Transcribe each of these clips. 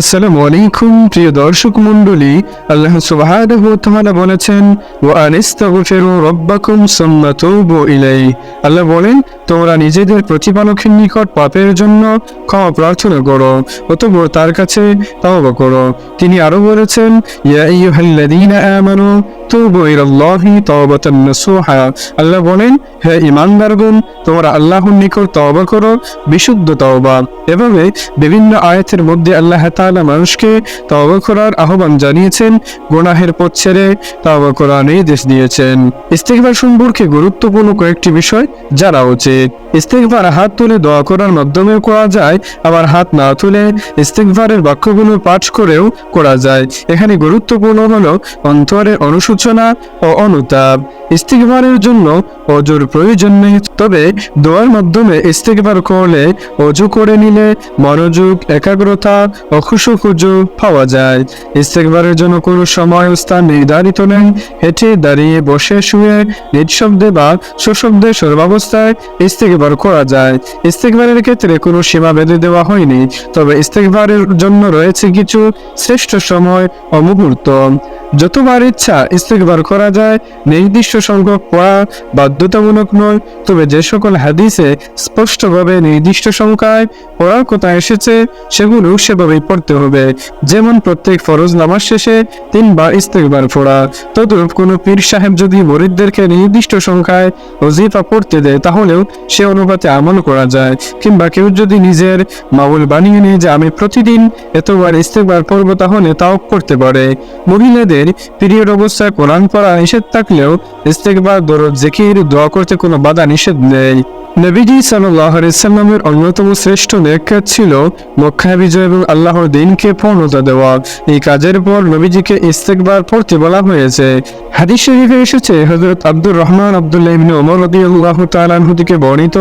আসসালামু আলাইকুম, প্রিয় দর্শক মণ্ডলী। আল্লাহ সুবহানাহু ওয়া তাআলা বলেছেন, ওয়া আনিস্তাগফিরু রাব্বাকুম সুম্মা তুবু ইলাইহি। আল্লাহ বলেন, তোমরা নিজেদের প্রতিপালকের নিকট পাপের জন্য ক্ষমা প্রার্থনা করো, অতঃপর তার কাছে তওবা করো। তিনি আরও বলেছেন, ইয়া আইয়ুহাল্লাযীনা আমানু তুবু ইলাল্লাহি তাওবাতান আল্লাহ বলেন, হে ঈমানদারগণ, তোমরা আল্লাহর নিকট তওবা করো, বিশুদ্ধ তওবা। এভাবে বিভিন্ন আয়াতের মধ্যে আল্লাহ তাআলা মানুষকে তওবা করার আহ্বান জানিয়েছেন, গুনাহের পথ ছেড়ে তওবা করার নির্দেশ দিয়েছেন। ইস্তেগফার সম্পর্কে গুরুত্বপূর্ণ কয়েকটি বিষয় জানা উচিত। ইস্তেগফার হাত তুলে দোয়া করার মাধ্যমেও করা যায়, আবার হাত না তুলে ইস্তেগফারের বাক্যগুলো পাঠ করেও করা যায়। এখানে গুরুত্বপূর্ণ হল অন্তরের অনুসূচনা ও অনুতাপ। ইস্তেগফারের জন্য অজুর প্রয়োজন নেই, তবে দোয়ার মাধ্যমে ইস্তেগফার করলে অজু করে নিলে মনোযোগ, একাগ্রতা ও খুশু পাওয়া যায়। ইস্তেগফারের জন্য কোনো সময় স্থান নির্ধারিত নেই। হেঁটে দাঁড়িয়ে বসে শুয়ে নিঃশব্দে বা সুশব্দে সর্বাবস্থায় ইস্তেগফার করা যায়। ইস্তেকবারের ক্ষেত্রে কোনো সীমা বেঁধে দেওয়া হয়নি, তবে ইস্তেকবারের জন্য রয়েছে কিছু শ্রেষ্ঠ সময় ও মুহূর্ত। যতবার ইচ্ছা ইস্তেগফার করা যায়, নির্দিষ্ট সংখ্যক পড়া বাধ্যতামূলক নয়। তবে যে সকল হাদিসে স্পষ্টভাবে নির্দিষ্ট সংখ্যায় পড়ার কথা এসেছে, সেগুলো সেভাবেই পড়তে হবে। যেমন প্রত্যেক ফরজ নামাজ শেষে তিনবার ইস্তেগফার পড়া। তদ্রূপ কোনো পীর সাহেব যদি মরিদদেরকে নির্দিষ্ট সংখ্যায় ওজিফা পড়তে দেয়, তাহলেও সে অনুপাতে আমল করা যায়। কিংবা কেউ যদি নিজের মাউল বানিয়ে নিয়ে যে, আমি প্রতিদিন এতবার ইস্তেকবার পড়ব, তাহলে তাও করতে পারে। মহিলাদের পিরিয়ড অবস্থায় কোরআন পড়া নিষেধ থাকলেও ইস্তেকবার দরদ, জিকির, দোয়া করতে কোনো বাধা নিষেধ নেই নবীজি সাল্লামের অন্যতম শ্রেষ্ঠ নেকাজ ছিল মক্কা বিজয় এবং আল্লাহর দিনকে পূর্ণতা দেওয়া। এই কাজের পর নবীজিকে ইস্তেকবার পড়তে বলা হয়েছে। হাদিস শরীফে এসেছে, হযরত আব্দুর রহমান আব্দুল্লাহ ইবনে ওমর রাদিয়াল্লাহু তাআলা আনহু থেকে বর্ণিত,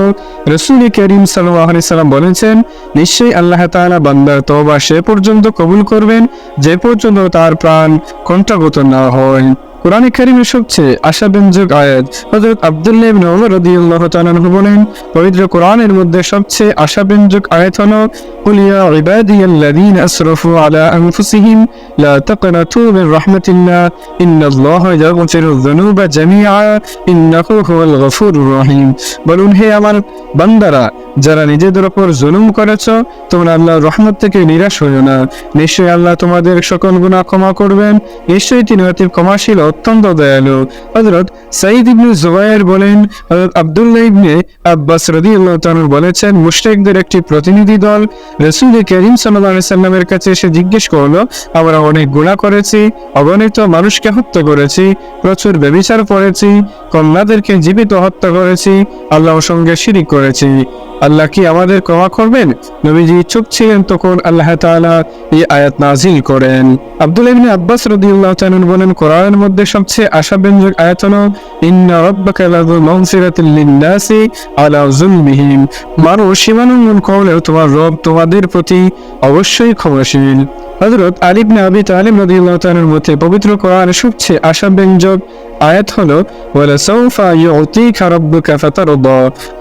রাসূল করিম সাল্লাল্লাহু সাল্লাম বলেছেন, নিশ্চয়ই আল্লাহ তাআলা বান্দার তওবা সে পর্যন্ত কবুল করবেন, যে পর্যন্ত তার প্রাণ কণ্ঠাগত না হয়। কোরআনে কারিমের সবচেয়ে আশাব্যঞ্জক আয়াত হযরত আব্দুল্লাহ ইবনে ওমর রাদিয়াল্লাহু তাআলা আনহু বলেন পবিত্র কোরআনের মধ্যে সবচেয়ে আশাব্যঞ্জক আয়াত হলো قل يا عبادي الذين أسرفوا على أنفسهم لا تقنطوا من رحمة الله إن الله يغفر الذنوب جميعا إنه هو الغفور الرحيم বলুন হে আমার বান্দারা যারা নিজেদের উপর জুলুম করেছ, তোমরা আল্লাহর রহমত থেকে নিরাশ হইও না। নিশ্চয়ই আল্লাহ তোমাদের সকল গুনাহ ক্ষমা করবেন। নিশ্চয়ই তিনি অতি ক্ষমাশীল অত্যন্ত দয়ালু। হযরত সাইদ ইবনে জুবায়ের বলেন, হযরত আব্দুল্লাহ ইবনে আব্বাস রাদিয়াল্লাহু তাআলা বলেছেন, মুশরিকদের একটি প্রতিনিধি দল রাসূল করিম আলাইহি সাল্লামের কাছে এসে জিজ্ঞেস করল, আমরা অনেক গুনাহ করেছি, অগণিত মানুষকে হত্যা করেছি, প্রচুর ব্যভিচার করেছি, কন্যাদেরকে জীবিত হত্যা করেছি, আল্লাহর সঙ্গে শিরিক করেছি। আল্লাহ কি আমাদের ক্ষমা করবেন? নবীজি চুপ ছিলেন তখন আল্লাহ তাআলা এই আয়াত নাজিল করেন। আব্দুল ইবনে আব্বাস রাদিয়াল্লাহু তাআলা বলেন, কোরআনের মধ্যে সবচেয়ে আশাব্যঞ্জক আয়াত হল, ইন্না রাব্বাকা লাযু আলা মানুষ সীমালঙ্ঘন করলেও তোমার রব তোমাদের প্রতি অবশ্যই ক্ষমাশীল। হযরত আলিব না আবি তালিম রাদিয়াল্লাহু মধ্যে মতে, পবিত্র কোরআনের সবচেয়ে আশাব্যঞ্জক আয়াত হলো, ওয়ালা সাউফা ইউতিকা রাব্বুকা ফাতারদা।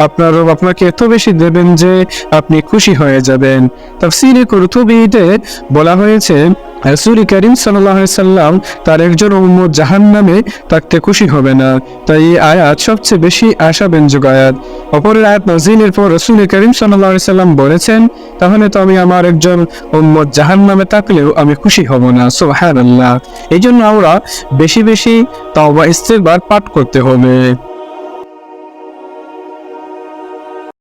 আপনার রব আপনাকে এত বেশি দেবেন যে আপনি খুশি হয়ে যাবেন। তাফসীরে কুরতুবীতে বলা হয়েছে রাসূল করিম সাল্লাম তার একজন উম্মত জাহান্নামে থাকতে খুশি হবে না। তাই এই আয়াত সবচেয়ে বেশি আশাব্যঞ্জক আয়াত। অপরের আয়াত নাজিলের পর রাসূল করিম আলাইহি সাল্লাম বলেছেন, তাহলে তো আমি আমার একজন উম্মত জাহান্নামে থাকলেও আমি খুশি হব না। সুবহানাল্লাহ। এই জন্য আমরা বেশি বেশি তাওবা, ইস্তেগফার পাঠ করতে হবে।